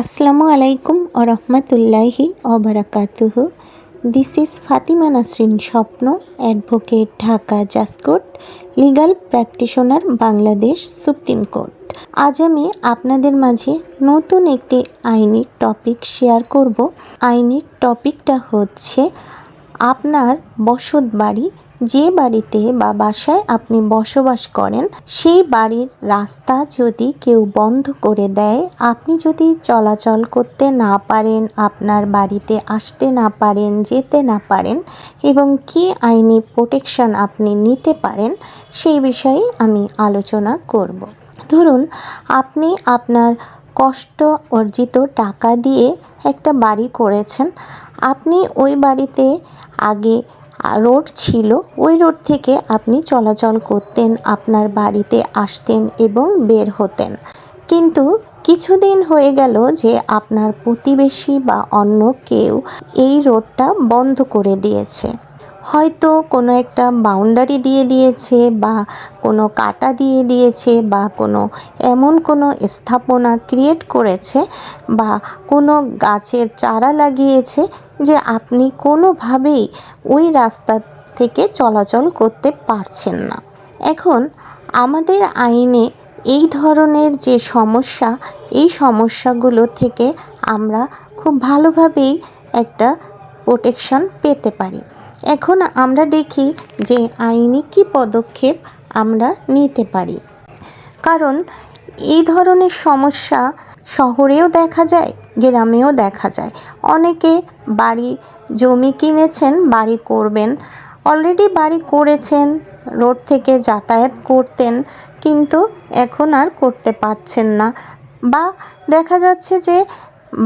আসসালামু আলাইকুম ও রহমতুল্লাহি অবরাকাতুহ this is Fatima Nasrin Swapna advocate Dhaka judge court legal practitioner Bangladesh supreme court আজ আমি আপনাদের মাঝে নতুন একটি আইনি টপিক শেয়ার করব। আইনি টপিকটা হচ্ছে আপনার বসত বাড়ি যে বাড়িতে বা বাসায় আপনি বসবাস করেন, সেই বাড়ির রাস্তা যদি কেউ বন্ধ করে দেয়, আপনি যদি চলাচল করতে না পারেন, আপনার বাড়িতে আসতে না পারেন, যেতে না পারেন, এবং কী আইনি প্রোটেকশন আপনি নিতে পারেন, সেই বিষয়ে আমি আলোচনা করব। ধরুন, আপনি আপনার কষ্ট অর্জিত টাকা দিয়ে একটা বাড়ি করেছেন। আপনি ওই বাড়িতে আগে রোড ছিল, ওই রোড থেকে আপনি চলাচল করতেন, আপনার বাড়িতে আসতেন এবং বের হতেন। কিন্তু কিছুদিন হয়ে গেল যে আপনার প্রতিবেশী বা অন্য কেউ এই রোডটা বন্ধ করে দিয়েছে। হয়তো কোনো একটা বাউন্ডারি দিয়ে দিয়েছে বা কোনো কাটা দিয়ে দিয়েছে বা কোনো এমন কোনো স্থাপনা ক্রিয়েট করেছে বা কোনো গাছের চারা লাগিয়েছে যে আপনি কোনোভাবেই ওই রাস্তা থেকে চলাচল করতে পারছেন না। এখন আমাদের আইনে এই ধরনের যে সমস্যা, এই সমস্যাগুলো থেকে আমরা খুব ভালোভাবেই একটা প্রোটেকশন পেতে পারি। এখন আমরা দেখি যে আইনি কী পদক্ষেপ আমরা নিতে পারি। কারণ এই ধরনের সমস্যা শহরেও দেখা যায় গ্রামেও দেখা যায়। অনেকে বাড়ি জমি কিনেছেন, বাড়ি করবেন। অলরেডি বাড়ি করেছেন, রোড থেকে যাতায়াত করতেন, কিন্তু এখন আর করতে পারছেন না। বা দেখা যাচ্ছে যে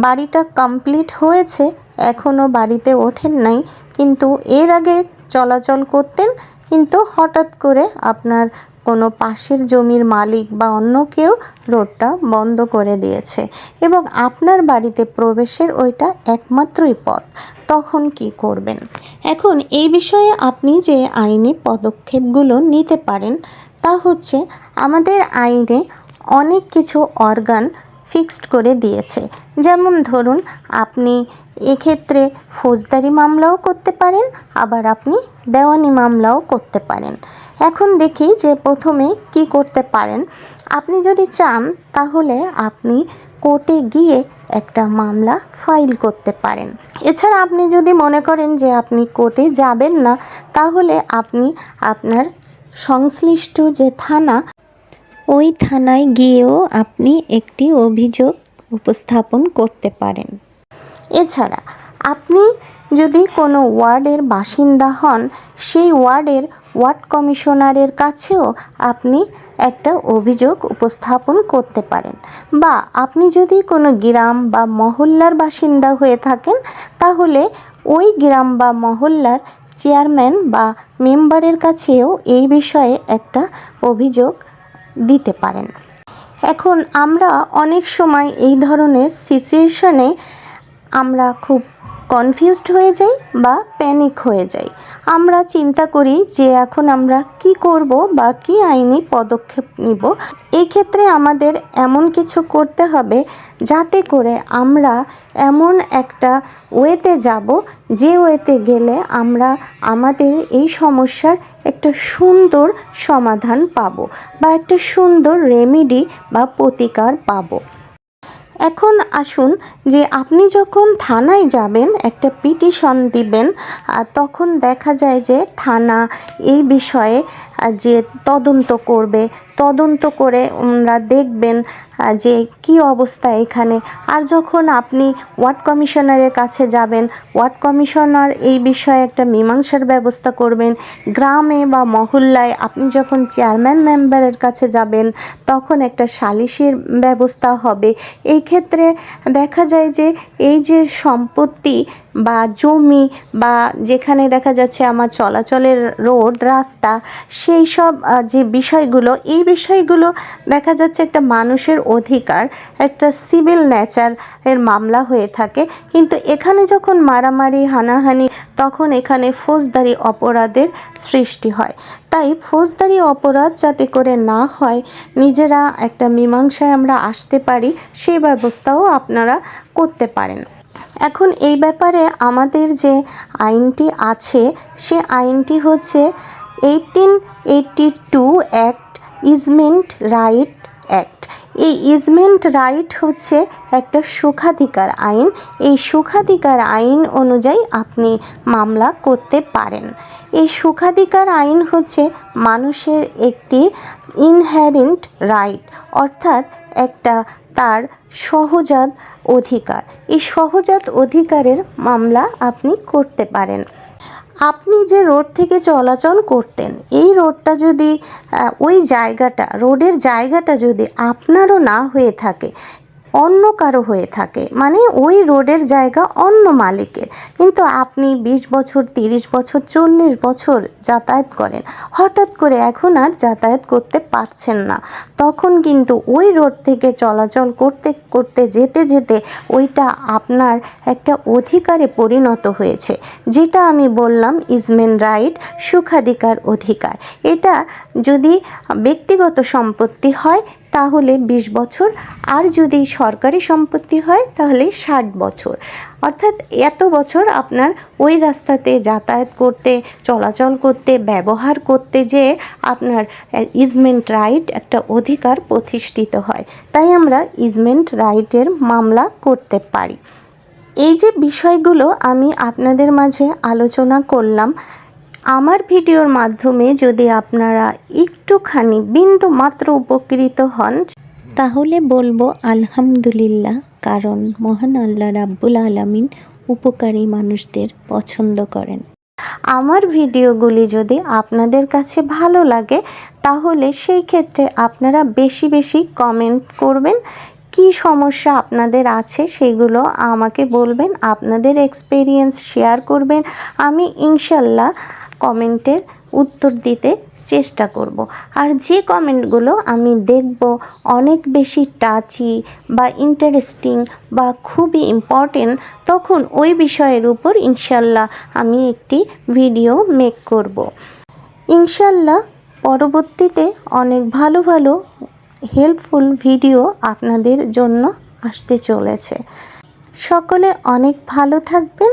বাড়িটা কমপ্লিট হয়েছে এখনও বাড়িতে ওঠেন নাই, কিন্তু এর আগে চলাচল করতেন, কিন্তু হঠাৎ করে আপনার কোনো পাশের জমির মালিক বা অন্য কেউ রোডটা বন্ধ করে দিয়েছে এবং আপনার বাড়িতে প্রবেশের ওইটা একমাত্রই পথ, তখন কি করবেন? এখন এই বিষয়ে আপনি যে আইনি পদক্ষেপগুলো নিতে পারেন, তা হচ্ছে আমাদের আইনে অনেক কিছু অর্গান ফিক্সড করে দিয়েছে। যেমন ধরুন, আপনি এক্ষেত্রে ফৌজদারি মামলাও করতে পারেন, আবার আপনি দেওয়ানি মামলাও করতে পারেন। এখন দেখি যে প্রথমে কি করতে পারেন। আপনি যদি চান, তাহলে আপনি কোর্টে গিয়ে একটা মামলা ফাইল করতে পারেন। এছাড়া আপনি যদি মনে করেন যে আপনি কোর্টে যাবেন না, তাহলে আপনি আপনার সংশ্লিষ্ট যে থানা, ওই থানায় গিয়েও আপনি একটি অভিযোগ উপস্থাপন করতে পারেন। এছাড়া আপনি যদি কোনো ওয়ার্ডের বাসিন্দা হন, সেই ওয়ার্ডের ওয়ার্ড কমিশনারের কাছেও আপনি একটা অভিযোগ উপস্থাপন করতে পারেন। বা আপনি যদি কোনো গ্রাম বা মহল্লার বাসিন্দা হয়ে থাকেন, তাহলে ওই গ্রাম বা মহল্লার চেয়ারম্যান বা মেম্বারের কাছেও এই বিষয়ে একটা অভিযোগ দিতে পারেন। এখন আমরা অনেক সময় এই ধরনের সিচুয়েশনে আমরা খুব কনফিউজড হয়ে যাই বা প্যানিক হয়ে যাই। আমরা চিন্তা করি যে এখন আমরা কি করব বা কি আইনি পদক্ষেপ নিব। ক্ষেত্রে আমাদের এমন কিছু করতে হবে যাতে করে আমরা এমন একটা ওয়েতে যাব যে ওয়েতে গেলে আমরা আমাদের এই সমস্যার একটা সুন্দর সমাধান পাবো বা একটা সুন্দর রেমিডি বা প্রতিকার পাবো। এখন আসুন যে আপনি যখন থানায় যাবেন, একটা পিটিশন দিবেন তখন দেখা যায় যে থানা এই বিষয়ে যে তদন্ত করবে, তদন্ত করে ওনারা দেখবেন যে কি অবস্থা এখানে। আর যখন আপনি ওয়ার্ড কমিশনারের কাছে যাবেন, ওয়ার্ড কমিশনার এই বিষয়ে একটা মীমাংসার ব্যবস্থা করবেন। গ্রামে বা মহল্লায় আপনি যখন চেয়ারম্যান মেম্বারের কাছে যাবেন, তখন একটা সালিশির ব্যবস্থা হবে। এই ক্ষেত্রে দেখা যায় যে এই যে সম্পত্তি বা জমি বা যেখানে দেখা যাচ্ছে আমার চলাচলের রোড, রাস্তা, সেই সব যে বিষয়গুলো, এই বিষয়গুলো দেখা যাচ্ছে একটা মানুষের অধিকার, একটা সিভিল নেচার এর মামলা হয়ে থাকে। কিন্তু এখানে যখন মারামারি, হানাহানি, তখন এখানে ফৌজদারি অপরাধের সৃষ্টি হয়। তাই ফৌজদারি অপরাধ যাতে করে না হয়, নিজেরা একটা মীমাংসায় আমরা আসতে পারি সেই ব্যবস্থাও আপনারা করতে পারেন। এখন এই ব্যাপারে আমাদের যে আইনটি আছে, সে আইনটি হচ্ছে eighteen eighty two act, easement right act. এই ইজমেন্ট রাইট হচ্ছে একটা সুখাধিকার আইন। এই সুখাধিকার আইন অনুযায়ী আপনি মামলা করতে পারেন। এই সুখাধিকার আইন হচ্ছে মানুষের একটি ইনহ্যারেন্ট রাইট অর্থাৎ একটা তার সহজাত অধিকার। এই সহজাত অধিকারের মামলা আপনি করতে পারেন। আপনি যে রোড থেকে চলাচল করতেন, এই রোডটা যদি ওই জায়গাটা, রোডের জায়গাটা যদি আপনারও না হয়ে থাকে অন্য কারও হয়ে থাকে। মানে ওই রোডের জায়গা অন্য মালিকের। কিন্তু আপনি বিশ বছর, তিরিশ বছর, চল্লিশ বছর যাতায়াত করেন, হঠাৎ করে এখন আর যাতায়াত করতে পারছেন না। তখন কিন্তু ওই রোড থেকে চলাচল করতে করতে, যেতে যেতে ওইটা আপনার একটা অধিকারে পরিণত হয়েছে। যেটা আমি বললাম, ইজমেন রাইট, সুখাধিকার অধিকার। এটা যদি ব্যক্তিগত সম্পত্তি হয় তাহলে বিশ বছর। আর যদি সরকারি সম্পত্তি হয়, তাহলে ষাট বছর। অর্থাৎ এত বছর আপনার ওই রাস্তাতে যাতায়াত করতে, চলাচল করতে, ব্যবহার করতে যে আপনার ইজমেন্ট রাইট একটা অধিকার প্রতিষ্ঠিত হয়। তাই আমরা ইজমেন্ট রাইটের মামলা করতে পারি। এই যে বিষয়গুলো আমি আপনাদের মাঝে আলোচনা করলাম আমার ভিডিওর মাধ্যমে যদি আপনারা একটুখানি বিন্দু মাত্র উপকৃত হন, তাহলে বলব আলহামদুলিল্লাহ, কারণ মহান আল্লাহ রাব্বুল আলামিন উপকারী মানুষদের পছন্দ করেন। আমার ভিডিওগুলি যদি আপনাদের কাছে ভালো লাগে, তাহলে সেই ক্ষেত্রে আপনারা বেশি বেশি কমেন্ট করবেন। কি সমস্যা আপনাদের আছে সেগুলো আমাকে বলবেন, আপনাদের এক্সপিরিয়েন্স শেয়ার করবেন। আমি ইনশাল্লাহ কমেন্টের উত্তর দিতে চেষ্টা করব। আর যে কমেন্টগুলো আমি দেখব অনেক বেশি টাচি বা ইন্টারেস্টিং বা খুবই ইম্পর্টেন্ট তখন ওই বিষয়ের উপর ইনশাল্লাহ আমি একটি ভিডিও মেক করব। ইনশাল্লাহ পরবর্তীতে অনেক ভালো ভালো হেল্পফুল ভিডিও আপনাদের জন্য আসতে চলেছে। সকলে অনেক ভালো থাকবেন।